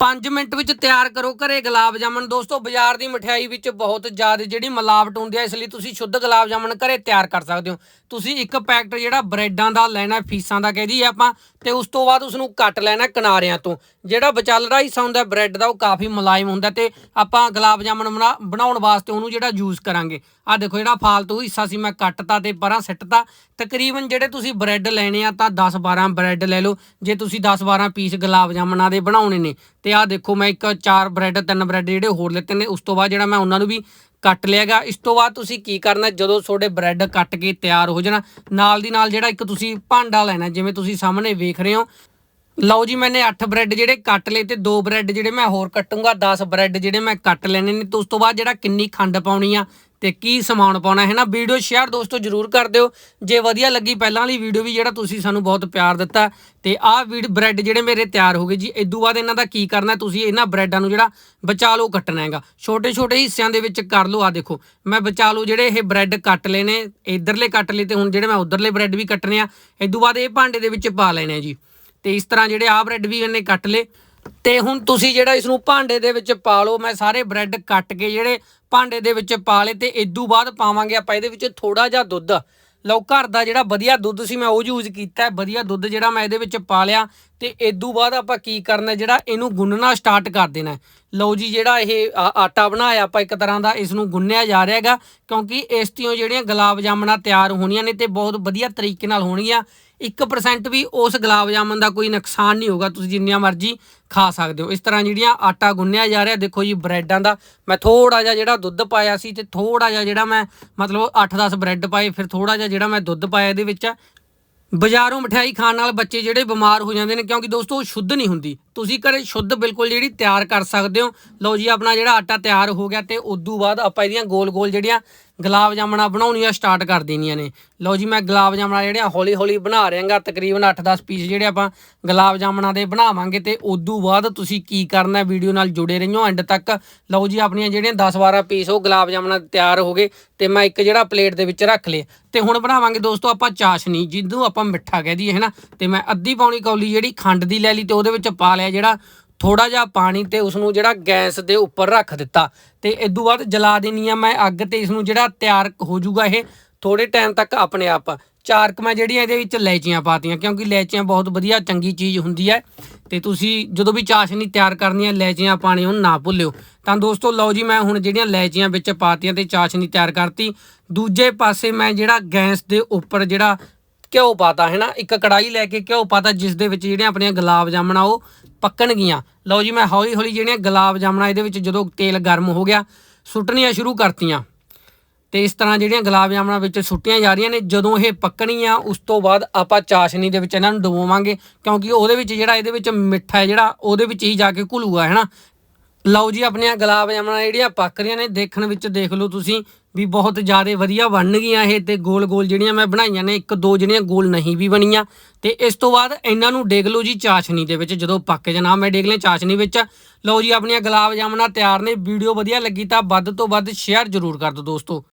5 minute ਵਿੱਚ ਤਿਆਰ ਕਰੋ ਘਰੇ ਗੁਲਾਬ ਜਾਮਣ। ਦੋਸਤੋ, ਬਾਜ਼ਾਰ ਦੀ ਮਠਿਆਈ ਵਿੱਚ ਬਹੁਤ ਜ਼ਿਆਦਾ ਜਿਹੜੀ ਮਿਲਾਵਟ ਹੁੰਦੀ ਹੈ ਇਸ ਲਈ ਤੁਸੀਂ ਸ਼ੁੱਧ ਗੁਲਾਬ ਜਾਮਣ ਘਰੇ ਤਿਆਰ ਕਰ ਸਕਦੇ ਹੋ। ਤੁਸੀਂ ਇੱਕ ਪੈਕਟ ਜਿਹੜਾ ਬ੍ਰੈਡਾਂ ਦਾ ਲੈਣਾ, ਫੀਸਾਂ ਦਾ ਕਹਿ ਕਹਦੀ ਆਪਾਂ, ਤੇ ਉਸ ਤੋਂ ਬਾਅਦ ਉਸ ਨੂੰ ਕੱਟ ਲੈਣਾ ਕਿਨਾਰਿਆਂ ਤੋਂ। ਜਿਹੜਾ ਵਿਚਾਲੜਾ ਹਿੱਸਾ ਹੁੰਦਾ ਬ੍ਰੈਡ ਦਾ, ਉਹ ਕਾਫੀ ਮੁਲਾਇਮ ਹੁੰਦਾ ਤੇ ਆਪਾਂ ਗੁਲਾਬ ਜਾਮਣ ਬਣਾ- ਬਣਾਉਣ ਵਾਸਤੇ ਉਹਨੂੰ ਜਿਹੜਾ ਯੂਜ਼ ਕਰਾਂਗੇ। ਆ ਦੇਖੋ ਜਿਹੜਾ ਫਾਲਤੂ ਹਿੱਸਾ ਸੀ, ਮੈਂ ਕੱਟਤਾ ਤੇ ਪਰਾਂ ਸਿੱਟਤਾ। ਤਕਰੀਬਨ ਜਿਹੜੇ ਤੁਸੀਂ ਬ੍ਰੈਡ ਲੈਣੇ ਆ ਤਾਂ 10 12 ਬ੍ਰੈਡ ਲੈ ਲਓ, ਜੇ ਤੁਸੀਂ 10 12 ਪੀਸ ਗੁਲਾਬ ਜਾਮਣਾਂ ਦੇ ਬਣਾਉਣੇ ਨੇ। ਤੇ ਆਹ ਦੇਖੋ, ਮੈਂ ਇੱਕ ਚਾਰ ਬ੍ਰੈਡ, ਤਿੰਨ ਬ੍ਰੈਡ ਜਿਹੜੇ ਹੋਰ ਲਿੱਤੇ ਨੇ, ਉਸ ਤੋਂ ਬਾਅਦ ਜਿਹੜਾ ਮੈਂ ਉਹਨਾਂ ਨੂੰ ਵੀ ਕੱਟ ਲਿਆਗਾ ਇਸ ਤੋਂ ਬਾਅਦ ਤੁਸੀਂ ਕੀ ਕਰਨਾ, ਜਦੋਂ ਤੁਹਾਡੇ ਬ੍ਰੈਡ ਕੱਟ ਕੇ ਤਿਆਰ ਹੋ ਜਾਣਾ, ਨਾਲ ਦੀ ਨਾਲ ਜਿਹੜਾ ਇੱਕ ਤੁਸੀਂ ਭਾਂਡਾ ਲੈਣਾ, ਜਿਵੇਂ ਤੁਸੀਂ ਸਾਹਮਣੇ ਵੇਖ ਰਹੇ ਹੋ। ਲਓ ਜੀ, ਮੈਨੇ 8 ਬ੍ਰੈਡ ਜਿਹੜੇ ਕੱਟ ਲਏ ਤੇ 2 ਬ੍ਰੈਡ ਜਿਹੜੇ ਮੈਂ ਹੋਰ ਕੱਟੂੰਗਾ 10 ਬ੍ਰੈਡ ਜਿਹੜੇ ਮੈਂ ਕੱਟ ਲੈਣੇ ਨੇ, ਤੇ ਉਸ ਤੋਂ ਬਾਅਦ ਜਿਹੜਾ ਕਿੰਨੀ ਖੰਡ ਪਾਉਣੀ ਆ ਤੇ ਕੀ ਸਮਾਨ ਪਾਉਣਾ ਹੈ ਨਾ, ਵੀਡੀਓ ਸ਼ੇਅਰ ਦੋਸਤੋ ਜਰੂਰ ਕਰ ਦਿਓ। ਜੇ ਵਧੀਆ ਲੱਗੀ ਪਹਿਲਾਂ ਵਾਲੀ ਵੀਡੀਓ ਵੀ ਜਿਹੜਾ ਤੁਸੀਂ ਸਾਨੂੰ ਬਹੁਤ ਪਿਆਰ ਦਿੱਤਾ, ਤੇ ਆਹ ਵੀਡ ਬ੍ਰੈਡ ਜਿਹੜੇ ਮੇਰੇ ਤਿਆਰ ਹੋ ਗਏ ਜੀ ਇਦੋਂ ਬਾਅਦ ਇਹਨਾਂ ਦਾ ਕੀ ਕਰਨਾ, ਤੁਸੀਂ ਇਹਨਾਂ ਬ੍ਰੈਡਾਂ ਨੂੰ ਜਿਹੜਾ ਬਚਾ ਲਓ, ਕੱਟਣਾ ਹੈਗਾ। ਛੋਟੇ ਛੋਟੇ ਹਿੱਸਿਆਂ ਦੇ ਵਿੱਚ ਕਰ ਲਓ ਆ ਦੇਖੋ। ਮੈਂ ਬਚਾ ਲਓ ਜਿਹੜੇ ਇਹ ਬ੍ਰੈਡ ਕੱਟ ਲਏ ਨੇ ਇਧਰਲੇ ਕੱਟ ਲਏ ਤੇ ਹੁਣ ਜਿਹੜੇ ਮੈਂ ਉਧਰਲੇ ਬ੍ਰੈਡ ਵੀ ਕੱਟਣੇ ਆ ਇਦੋਂ ਬਾਅਦ ਇਹ ਭਾਂਡੇ ਦੇ ਵਿੱਚ ਪਾ ਲੈਣੇ ਆ ਜੀ। ਤੇ ਇਸ ਤਰ੍ਹਾਂ ਜਿਹੜੇ ਆ ਬ੍ਰੈਡ ਵੀ ਇਹਨੇ ਕੱਟ ਲਏ ਤੇ ਹੁਣ ਤੁਸੀਂ ਜਿਹੜਾ ਇਸ ਨੂੰ ਭਾਂਡੇ ਦੇ ਵਿੱਚ ਪਾ ਲਓ, ਮੈਂ ਸਾਰੇ ਬ੍ਰੈਡ ਕੱਟ ਕੇ ਜਿਹੜੇ ਭਾਂਡੇ ਦੇ ਵਿੱਚ ਪਾ ਲਏ ਤੇ ਇਦੋਂ ਬਾਅਦ ਪਾਵਾਂਗੇ ਆਪਾਂ ਇਹਦੇ ਵਿੱਚ ਥੋੜਾ ਜਿਹਾ ਦੁੱਧ। ਲਓ ਘਰ ਦਾ ਜਿਹੜਾ ਵਧੀਆ ਦੁੱਧ ਸੀ, ਮੈਂ ਉਹ ਯੂਜ਼ ਕੀਤਾ ਵਧੀਆ ਦੁੱਧ ਜਿਹੜਾ ਮੈਂ ਇਹਦੇ ਵਿੱਚ ਪਾ ਲਿਆ। ਤੇ ਇਦੋਂ ਬਾਅਦ ਆਪਾਂ ਕੀ ਕਰਨਾ, ਜਿਹੜਾ ਇਹਨੂੰ ਗੁੰਨਣਾ ਸਟਾਰਟ ਕਰ ਦੇਣਾ ਲਓ ਜੀ, ਜਿਹੜਾ ਇਹ ਆਟਾ ਬਣਾਇਆ, ਆਪਾਂ ਇੱਕ ਤਰ੍ਹਾਂ ਦਾ ਇਸ ਨੂੰ ਗੁੰਨਿਆ ਜਾ ਰਿਹਾ ਹੈਗਾ, ਕਿਉਂਕਿ ਇਸ ਤੋਂ ਜਿਹੜੀਆਂ ਗੁਲਾਬ ਜਾਮਣਾ ਤਿਆਰ ਹੋਣੀਆਂ ਨੇ ਤੇ ਬਹੁਤ ਵਧੀਆ ਤਰੀਕੇ ਨਾਲ ਹੋਣਗੀਆਂ। 1% ਵੀ ਉਸ ਗੁਲਾਬ ਜਾਮਨ ਦਾ ਕੋਈ ਨੁਕਸਾਨ ਨਹੀਂ ਹੋਗਾ ਤੁਸੀਂ ਜਿੰਨੀਆਂ ਮਰਜ਼ੀ ਖਾ ਸਕਦੇ ਹੋ। ਇਸ ਤਰ੍ਹਾਂ ਜਿਹੜੀਆਂ ਆਟਾ ਗੁੰਨਿਆ ਜਾ ਰਿਹਾ, ਦੇਖੋ ਜੀ, ਬ੍ਰੈਡਾਂ ਦਾ, ਮੈਂ ਥੋੜਾ ਜਿਹਾ ਜਿਹੜਾ ਦੁੱਧ ਪਾਇਆ ਸੀ ਤੇ ਥੋੜਾ ਜਿਹਾ ਜਿਹੜਾ ਮੈਂ, ਮਤਲਬ 8-10 ਬ੍ਰੈਡ ਪਾਏ, ਫਿਰ ਥੋੜਾ ਜਿਹਾ ਜਿਹੜਾ ਮੈਂ ਦੁੱਧ ਪਾਇਆ ਇਹਦੇ ਵਿੱਚ ਬਾਜ਼ਾਰੋਂ ਮਠਿਆਈ ਖਾਣ ਨਾਲ ਬੱਚੇ ਜਿਹੜੇ ਬਿਮਾਰ ਹੋ ਜਾਂਦੇ ਨੇ, ਕਿਉਂਕਿ ਦੋਸਤੋ ਉਹ ਸ਼ੁੱਧ ਨਹੀਂ ਹੁੰਦੀ। ਤੁਸੀਂ ਘਰੇ ਸ਼ੁੱਧ ਬਿਲਕੁਲ ਜਿਹੜੀ ਤਿਆਰ ਕਰ ਸਕਦੇ ਹੋ। ਲਓ ਜੀ, ਆਪਣਾ ਜਿਹੜਾ ਆਟਾ ਤਿਆਰ ਹੋ ਗਿਆ ਤੇ ਉਦੋਂ ਬਾਅਦ ਆਪਾਂ ਇਹਦੀਆਂ ਗੋਲ-ਗੋਲ ਜਿਹੜੀਆਂ ਗੁਲਾਬ ਜਾਮਣਾ ਬਣਾਉਣੀਆਂ ਸਟਾਰਟ ਕਰ ਦੇਣੀਆਂ ਨੇ। ਲਓ ਜੀ, ਮੈਂ ਗੁਲਾਬ ਜਾਮਣਾ ਜਿਹੜੀਆਂ ਹੌਲੀ-ਹੌਲੀ ਬਣਾ ਰਿਹਾਗਾ, ਤਕਰੀਬਨ 8-10 ਪੀਸ ਜਿਹੜੇ ਆਪਾਂ ਗੁਲਾਬ ਜਾਮਣਾ ਦੇ ਬਣਾਵਾਂਗੇ ਤੇ ਉਦੋਂ ਬਾਅਦ ਤੁਸੀਂ ਕੀ ਕਰਨਾ ਵੀਡੀਓ ਨਾਲ ਜੁੜੇ ਰਹਿਓ ਐਂਡ ਤੱਕ। ਲਓ ਜੀ, ਆਪਣੀਆਂ ਜਿਹੜੀਆਂ 10-12 ਪੀਸ ਉਹ ਗੁਲਾਬ ਜਾਮਣਾ ਤਿਆਰ ਹੋ ਗਏ ਤੇ ਮੈਂ ਇੱਕ ਜਿਹੜਾ ਪਲੇਟ ਦੇ ਵਿੱਚ ਰੱਖ ਲਏ ਤੇ ਹੁਣ ਬਣਾਵਾਂਗੇ ਦੋਸਤੋ ਆਪਾਂ ਚਾਸ਼ਨੀ, ਜਿਹਨੂੰ ਆਪਾਂ ਮਿੱਠਾ ਕਹਿ ਦਈਏ, ਹੈਨਾ? ਤੇ ਮੈਂ ਅੱਧੀ ਪੌਣੀ ਕੌਲੀ ਜਿਹੜੀ ਖੰਡ ਦੀ ਲੈ ਲਈ ਤੇ ਉਹਦੇ ਵਿੱਚ ਪਾ ਲਿਆ ਜਿਹੜਾ ਥੋੜਾ ਜਿਹਾ ਪਾਣੀ ਤੇ ਉਸ ਨੂੰ ਜਿਹੜਾ ਗੈਸ ਦੇ ਉੱਪਰ ਰੱਖ ਦਿੱਤਾ ਤੇ ਤੋਂ ਬਾਅਦ ਜਲਾ ਦੇਣੀ ਆ ਮੈਂ ਅੱਗ ਤੇ ਇਸ ਨੂੰ ਜਿਹੜਾ ਤਿਆਰ ਹੋ ਜਾਊਗਾ ਇਹ ਥੋੜੇ ਟਾਈਮ ਤੱਕ ਆਪਣੇ ਆਪ। ਚਾਰ ਕੁ ਮੈਂ ਜਿਹੜੀਆਂ ਇਹਦੇ ਵਿੱਚ ਇਲਾਇਚੀਆਂ ਪਾਤੀਆਂ, ਕਿਉਂਕਿ ਇਲਾਇਚੀਆਂ ਬਹੁਤ ਵਧੀਆ ਚੰਗੀ ਚੀਜ਼ ਹੁੰਦੀ ਹੈ ਤੇ ਤੁਸੀਂ ਜਦੋਂ ਵੀ ਚਾਸ਼ਨੀ ਤਿਆਰ ਕਰਨੀ ਹੈ ਇਲਾਇਚੀਆਂ ਪਾਣੀ ਉਹਨੂੰ ਨਾ ਭੁੱਲਿਓ। ਤਾਂ ਦੋਸਤੋ ਲਓ ਜੀ, ਮੈਂ ਹੁਣ ਜਿਹੜੀਆਂ ਇਲਾਇਚੀਆਂ ਵਿੱਚ ਪਾਤੀਆਂ ਤੇ ਚਾਸ਼ਨੀ ਤਿਆਰ ਕਰਤੀ, ਦੂਜੇ ਪਾਸੇ ਮੈਂ ਜਿਹੜਾ ਗੈਸ ਦੇ ਉੱਪਰ ਜਿਹੜਾ ਘਿਓ ਪਾਤਾ ਹੈ ਨਾ ਇੱਕ ਕੜਾਈ ਲੈ ਕੇ ਘਿਓ ਪਾਤਾ ਜਿਸ ਦੇ ਵਿੱਚ ਜਿਹੜੀਆਂ ਆਪਣੀਆਂ ਗੁਲਾਬ ਜਾਮਣਾ ਉਹ ਪੱਕਣਗੀਆਂ। ਲਓ ਜੀ, ਮੈਂ ਹੌਲੀ ਹੌਲੀ ਜਿਹੜੀਆਂ ਗੁਲਾਬ ਜਾਮਣਾ ਇਹਦੇ ਵਿੱਚ ਜਦੋਂ ਤੇਲ ਗਰਮ ਹੋ ਗਿਆ, ਸੁੱਟਣੀਆਂ ਸ਼ੁਰੂ ਕਰਤੀਆਂ। ਤੇ ਇਸ ਤਰ੍ਹਾਂ ਜਿਹੜੀਆਂ ਗੁਲਾਬ ਜਾਮਣਾ ਵਿੱਚ ਸੁੱਟੀਆਂ ਜਾ ਰਹੀਆਂ ਨੇ, ਜਦੋਂ ਇਹ ਪੱਕਣੀਆਂ, ਉਸ ਤੋਂ ਬਾਅਦ ਆਪਾਂ ਚਾਸ਼ਨੀ ਦੇ ਵਿੱਚ ਇਹਨਾਂ ਨੂੰ ਡੁਬੋਵਾਂਗੇ, ਕਿਉਂਕਿ ਉਹਦੇ ਵਿੱਚ ਜਿਹੜਾ ਇਹਦੇ ਵਿੱਚ ਮਿੱਠਾ ਹੈ ਜਿਹੜਾ, ਉਹਦੇ ਵਿੱਚ ਹੀ ਜਾ ਕੇ ਘੁਲੂਗਾ, ਹੈ ਨਾ? ਲਓ ਜੀ, ਆਪਣੀਆਂ ਗੁਲਾਬ ਜਾਮਣਾ ਜਿਹੜੀਆਂ ਪੱਕ ਰਹੀਆਂ ਨੇ, ਦੇਖਣ ਵਿੱਚ ਦੇਖ ਲਓ ਤੁਸੀਂ ਵੀ ਬਹੁਤ ਜ਼ਿਆਦਾ ਵਧੀਆ ਬਣ ਗਈਆਂ ਇਹ ਤੇ ਗੋਲ ਗੋਲ ਜਿਹੜੀਆਂ ਮੈਂ ਬਣਾਈਆਂ ਨੇ, ਇੱਕ ਦੋ ਜਿਹੜੀਆਂ ਗੋਲ ਨਹੀਂ ਵੀ ਬਣੀਆਂ। ਤੇ ਇਸ ਤੋਂ ਬਾਅਦ ਇਹਨਾਂ ਨੂੰ ਡੇਗ ਲਓ ਜੀ ਚਾਸ਼ਨੀ ਦੇ ਵਿੱਚ, ਜਦੋਂ ਪੱਕ ਜਾਣਾ। ਮੈਂ ਡੇਗ ਲਿਆ ਚਾਸ਼ਨੀ ਵਿੱਚ। ਲਓ ਜੀ, ਆਪਣੀਆਂ ਗੁਲਾਬ ਜਾਮਣਾ ਤਿਆਰ ਨੇ। ਵੀਡੀਓ ਵਧੀਆ ਲੱਗੀ ਤਾਂ ਵੱਧ ਤੋਂ ਵੱਧ ਸ਼ੇਅਰ ਜ਼ਰੂਰ ਕਰ ਦਿਓ ਦੋਸਤੋ।